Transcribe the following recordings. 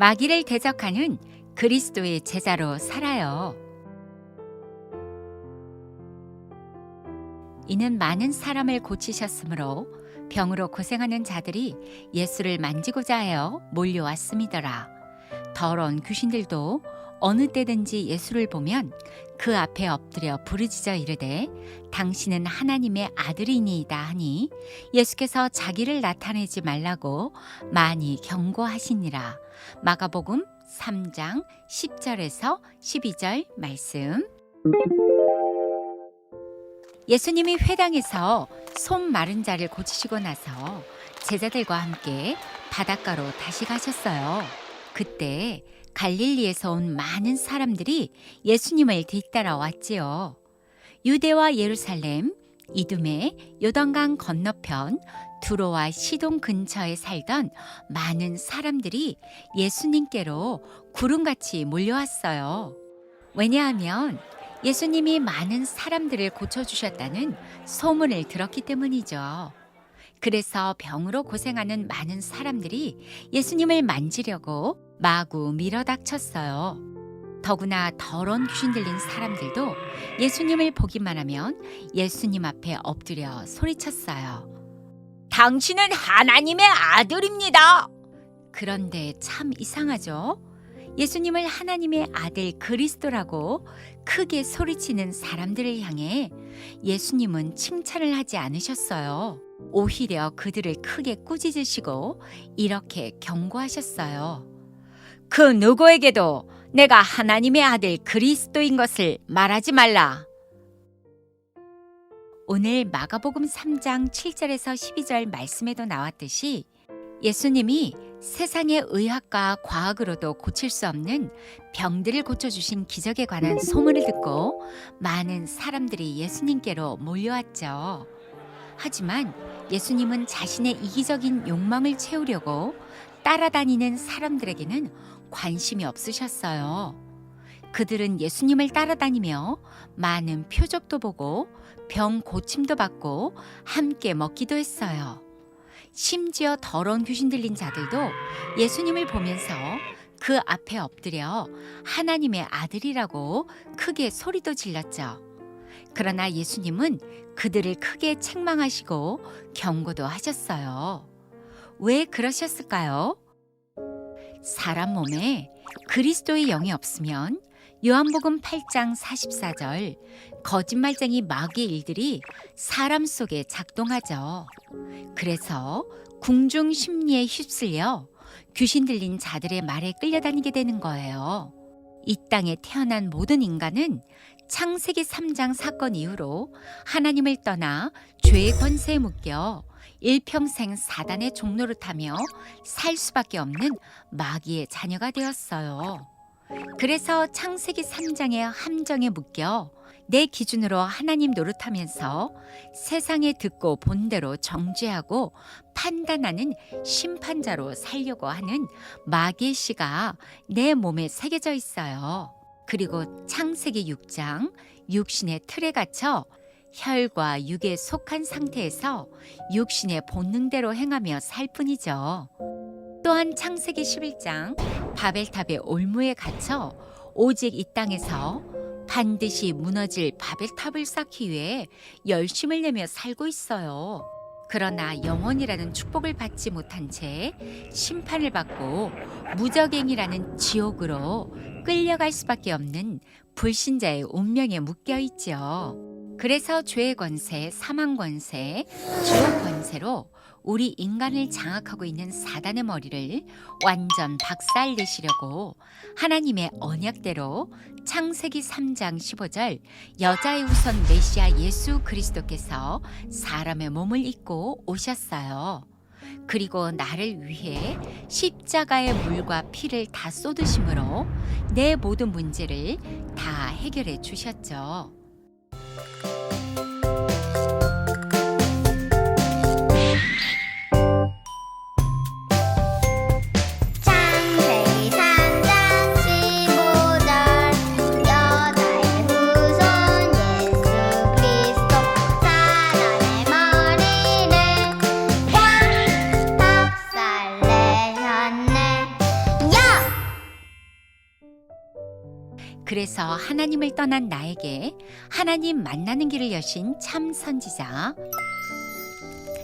마귀를 대적하는 그리스도의 제자로 살아요. 이는 많은 사람을 고치셨으므로 병으로 고생하는 자들이 예수를 만지고자 하여 몰려왔음이더라. 더러운 귀신들도 어느 때든지 예수를 보면 그 앞에 엎드려 부르짖어 이르되 당신은 하나님의 아들이니이다 하니 예수께서 자기를 나타내지 말라고 많이 경고하시니라. 마가복음 3장 10절에서 12절 말씀. 예수님이 회당에서 손 마른 자를 고치시고 나서 제자들과 함께 바닷가로 다시 가셨어요. 그때 갈릴리에서 온 많은 사람들이 예수님을 뒤따라 왔지요. 유대와 예루살렘, 이둠의 요단강 건너편 두로와 시동 근처에 살던 많은 사람들이 예수님께로 구름같이 몰려왔어요. 왜냐하면 예수님이 많은 사람들을 고쳐주셨다는 소문을 들었기 때문이죠. 그래서 병으로 고생하는 많은 사람들이 예수님을 만지려고 마구 밀어닥쳤어요. 더구나 더러운 귀신 들린 사람들도 예수님을 보기만 하면 예수님 앞에 엎드려 소리쳤어요. 당신은 하나님의 아들입니다. 그런데 참 이상하죠? 예수님을 하나님의 아들 그리스도라고 크게 소리치는 사람들을 향해 예수님은 칭찬을 하지 않으셨어요. 오히려 그들을 크게 꾸짖으시고 이렇게 경고하셨어요. 그 누구에게도 내가 하나님의 아들 그리스도인 것을 말하지 말라. 오늘 마가복음 3장 7절에서 12절 말씀에도 나왔듯이 예수님이 세상의 의학과 과학으로도 고칠 수 없는 병들을 고쳐주신 기적에 관한 소문을 듣고 많은 사람들이 예수님께로 몰려왔죠. 하지만 예수님은 자신의 이기적인 욕망을 채우려고 따라다니는 사람들에게는 관심이 없으셨어요. 그들은 예수님을 따라다니며 많은 표적도 보고 병 고침도 받고 함께 먹기도 했어요. 심지어 더러운 귀신 들린 자들도 예수님을 보면서 그 앞에 엎드려 하나님의 아들이라고 크게 소리도 질렀죠. 그러나 예수님은 그들을 크게 책망하시고 경고도 하셨어요. 왜 그러셨을까요? 사람 몸에 그리스도의 영이 없으면 요한복음 8장 44절 거짓말쟁이 마귀의 일들이 사람 속에 작동하죠. 그래서 궁중 심리에 휩쓸려 귀신 들린 자들의 말에 끌려다니게 되는 거예요. 이 땅에 태어난 모든 인간은 창세기 3장 사건 이후로 하나님을 떠나 죄의 권세에 묶여 일평생 사단의 종로를 타며 살 수밖에 없는 마귀의 자녀가 되었어요. 그래서 창세기 3장의 함정에 묶여 내 기준으로 하나님 노릇하면서 세상에 듣고 본대로 정죄하고 판단하는 심판자로 살려고 하는 마귀의 씨가 내 몸에 새겨져 있어요. 그리고 창세기 6장 육신의 틀에 갇혀 혈과 육에 속한 상태에서 육신의 본능대로 행하며 살 뿐이죠. 또한 창세기 11장 바벨탑의 올무에 갇혀 오직 이 땅에서 반드시 무너질 바벨탑을 쌓기 위해 열심을 내며 살고 있어요. 그러나 영원이라는 축복을 받지 못한 채 심판을 받고 무적행이라는 지옥으로 끌려갈 수밖에 없는 불신자의 운명에 묶여 있죠. 그래서 죄의 권세, 사망 권세, 지옥 권세로 우리 인간을 장악하고 있는 사단의 머리를 완전 박살 내시려고 하나님의 언약대로 창세기 3장 15절 여자의 우선 메시아 예수 그리스도께서 사람의 몸을 입고 오셨어요. 그리고 나를 위해 십자가의 물과 피를 다 쏟으심으로 내 모든 문제를 다 해결해 주셨죠. 그래서 하나님을 떠난 나에게 하나님 만나는 길을 여신 참 선지자.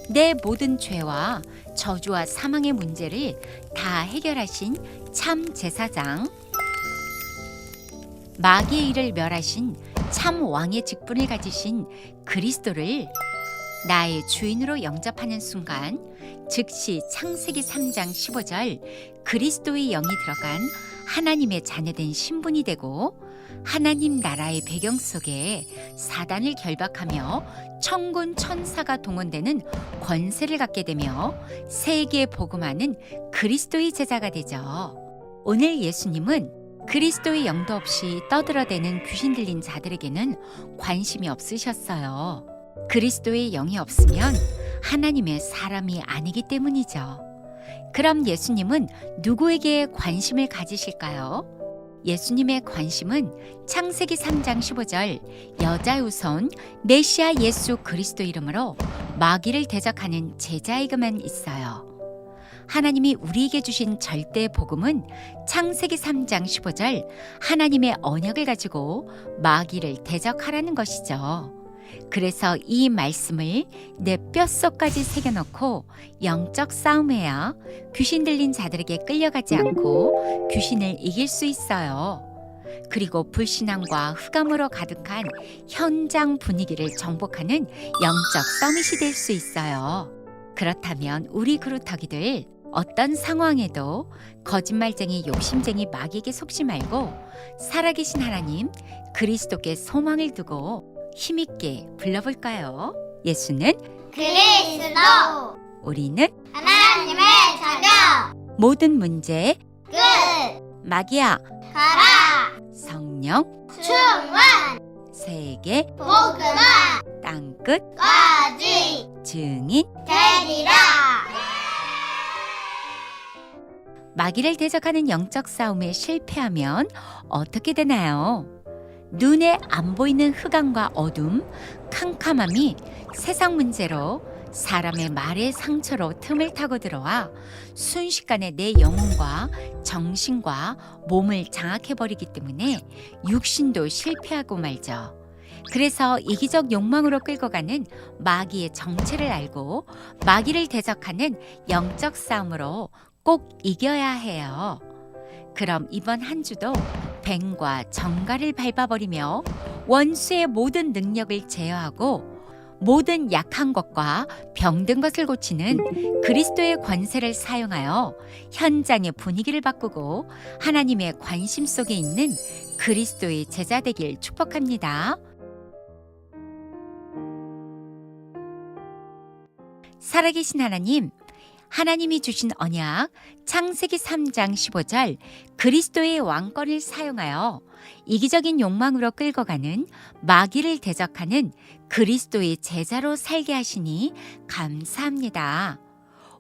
내 모든 죄와 저주와 사망의 문제를 다 해결하신 참 제사장. 마귀의 일을 멸하신 참 왕의 직분을 가지신 그리스도를 나의 주인으로 영접하는 순간 즉시 창세기 3장 15절 그리스도의 영이 들어간 하나님의 자녀된 신분이 되고 하나님 나라의 배경 속에 사단을 결박하며 천군 천사가 동원되는 권세를 갖게 되며 세계에 복음하는 그리스도의 제자가 되죠. 오늘 예수님은 그리스도의 영도 없이 떠들어대는 귀신 들린 자들에게는 관심이 없으셨어요. 그리스도의 영이 없으면 하나님의 사람이 아니기 때문이죠. 그럼 예수님은 누구에게 관심을 가지실까요? 예수님의 관심은 창세기 3장 15절 여자의 우선 메시아 예수 그리스도 이름으로 마귀를 대적하는 제자에게만 있어요. 하나님이 우리에게 주신 절대 복음은 창세기 3장 15절 하나님의 언약을 가지고 마귀를 대적하라는 것이죠. 그래서 이 말씀을 내 뼛속까지 새겨넣고 영적 싸움해야 귀신 들린 자들에게 끌려가지 않고 귀신을 이길 수 있어요. 그리고 불신앙과 흑암으로 가득한 현장 분위기를 정복하는 영적 서밋이 될 수 있어요. 그렇다면 우리 그루터기들 어떤 상황에도 거짓말쟁이 욕심쟁이 마귀에게 속지 말고 살아계신 하나님 그리스도께 소망을 두고 힘있게 불러볼까요? 예수는 그리스도. 우리는 하나님의 자녀. 모든 문제 끝. 마귀야 가라. 성령 충만. 세계 복음화 땅끝 까지 증인 되리라. 마귀를 대적하는 영적 싸움에 실패하면 어떻게 되나요? 눈에 안 보이는 흑암과 어둠, 캄캄함이 세상 문제로 사람의 말의 상처로 틈을 타고 들어와 순식간에 내 영혼과 정신과 몸을 장악해버리기 때문에 육신도 실패하고 말죠. 그래서 이기적 욕망으로 끌고 가는 마귀의 정체를 알고 마귀를 대적하는 영적 싸움으로 꼭 이겨야 해요. 그럼 이번 한 주도 뱀과 정갈을 밟아버리며 원수의 모든 능력을 제어하고 모든 약한 것과 병든 것을 고치는 그리스도의 권세를 사용하여 현장의 분위기를 바꾸고 하나님의 관심 속에 있는 그리스도의 제자 되길 축복합니다. 살아계신 하나님, 하나님이 주신 언약 창세기 3장 15절 그리스도의 왕권을 사용하여 이기적인 욕망으로 끌고 가는 마귀를 대적하는 그리스도의 제자로 살게 하시니 감사합니다.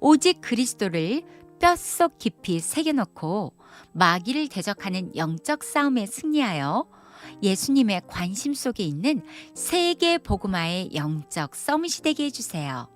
오직 그리스도를 뼛속 깊이 새겨넣고 마귀를 대적하는 영적 싸움에 승리하여 예수님의 관심 속에 있는 세계 복음화의 영적 서밋이 되게 해주세요.